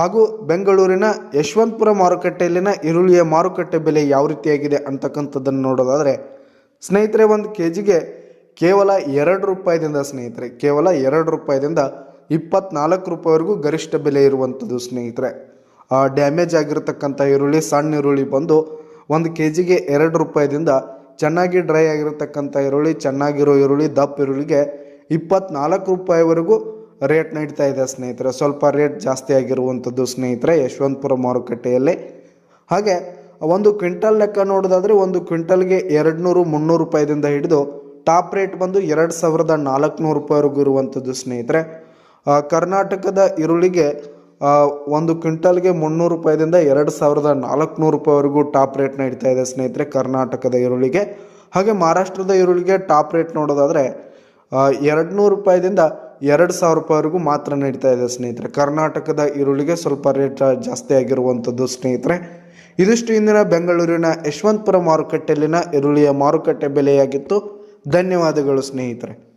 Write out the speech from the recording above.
ಹಾಗೂ ಬೆಂಗಳೂರಿನ ಯಶವಂತಪುರ ಮಾರುಕಟ್ಟೆಯಲ್ಲಿನ ಈರುಳ್ಳಿಯ ಮಾರುಕಟ್ಟೆ ಬೆಲೆ ಯಾವ ರೀತಿಯಾಗಿದೆ ಅಂತಕ್ಕಂಥದ್ದನ್ನು ನೋಡೋದಾದರೆ, ಸ್ನೇಹಿತರೆ, ಒಂದು ಕೆ ಜಿಗೆ ಕೇವಲ ಎರಡು ರೂಪಾಯಿದಿಂದ ಸ್ನೇಹಿತರೆ, ಕೇವಲ ಎರಡು ರೂಪಾಯಿದಿಂದ ಇಪ್ಪತ್ನಾಲ್ಕು ರೂಪಾಯಿವರೆಗೂ ಗರಿಷ್ಠ ಬೆಲೆ ಇರುವಂಥದ್ದು ಸ್ನೇಹಿತರೆ. ಆ ಡ್ಯಾಮೇಜ್ ಆಗಿರತಕ್ಕಂಥ ಈರುಳ್ಳಿ, ಸಣ್ಣ ಈರುಳ್ಳಿ ಬಂದು ಒಂದು ಕೆ ಜಿಗೆ ಎರಡು ರೂಪಾಯಿದಿಂದ ಚೆನ್ನಾಗಿ ಡ್ರೈ ಆಗಿರತಕ್ಕಂಥ ಈರುಳ್ಳಿ, ಚೆನ್ನಾಗಿರೋ ಈರುಳ್ಳಿ, ದಪ್ಪ ಈರುಳ್ಳಿಗೆ ಇಪ್ಪತ್ನಾಲ್ಕು ರೂಪಾಯಿವರೆಗೂ ರೇಟ್ ನೀಡ್ತಾ ಇದೆ ಸ್ನೇಹಿತರೆ. ಸ್ವಲ್ಪ ರೇಟ್ ಜಾಸ್ತಿ ಆಗಿರುವಂಥದ್ದು ಸ್ನೇಹಿತರೆ ಯಶವಂತಪುರ ಮಾರುಕಟ್ಟೆಯಲ್ಲಿ. ಹಾಗೆ ಒಂದು ಕ್ವಿಂಟಲ್ ಲೆಕ್ಕ ನೋಡೋದಾದರೆ ಒಂದು ಕ್ವಿಂಟಲ್ಗೆ ಎರಡು ನೂರು ಮುನ್ನೂರು ರೂಪಾಯಿದಿಂದ ಹಿಡಿದು ಟಾಪ್ ರೇಟ್ ಬಂದು ಎರಡು ಸಾವಿರದ ನಾಲ್ಕುನೂರು ರೂಪಾಯಿವರೆಗೂ ಇರುವಂಥದ್ದು ಸ್ನೇಹಿತರೆ. ಕರ್ನಾಟಕದ ಈರುಳ್ಳಿಗೆ ಒಂದು ಕ್ವಿಂಟಲ್ಗೆ ಮುನ್ನೂರು ರೂಪಾಯಿದಿಂದ ಎರಡು ಸಾವಿರದ ನಾಲ್ಕುನೂರು ರೂಪಾಯಿವರೆಗೂ ಟಾಪ್ ರೇಟ್ ಇಡ್ತಾ ಇದೆ ಸ್ನೇಹಿತರೆ ಕರ್ನಾಟಕದ ಈರುಳ್ಳಿಗೆ. ಹಾಗೆ ಮಹಾರಾಷ್ಟ್ರದ ಈರುಳ್ಳಿಗೆ ಟಾಪ್ ರೇಟ್ ನೋಡೋದಾದರೆ ಎರಡು ನೂರು ರೂಪಾಯಿದಿಂದ ಎರಡು ಸಾವಿರ ರೂಪಾಯಿವರೆಗೂ ಮಾತ್ರ ನಡೀತಾ ಇದೆ ಸ್ನೇಹಿತರೆ. ಕರ್ನಾಟಕದ ಈರುಳ್ಳಿಗೆ ಸ್ವಲ್ಪ ರೇಟ್ ಜಾಸ್ತಿ ಆಗಿರುವಂಥದ್ದು ಸ್ನೇಹಿತರೆ. ಇದಿಷ್ಟು ಇಂದಿನ ಬೆಂಗಳೂರಿನ ಯಶವಂತಪುರ ಮಾರುಕಟ್ಟೆಯಲ್ಲಿನ ಈರುಳ್ಳಿಯ ಮಾರುಕಟ್ಟೆ ಬೆಲೆಯಾಗಿತ್ತು. ಧನ್ಯವಾದಗಳು ಸ್ನೇಹಿತರೆ.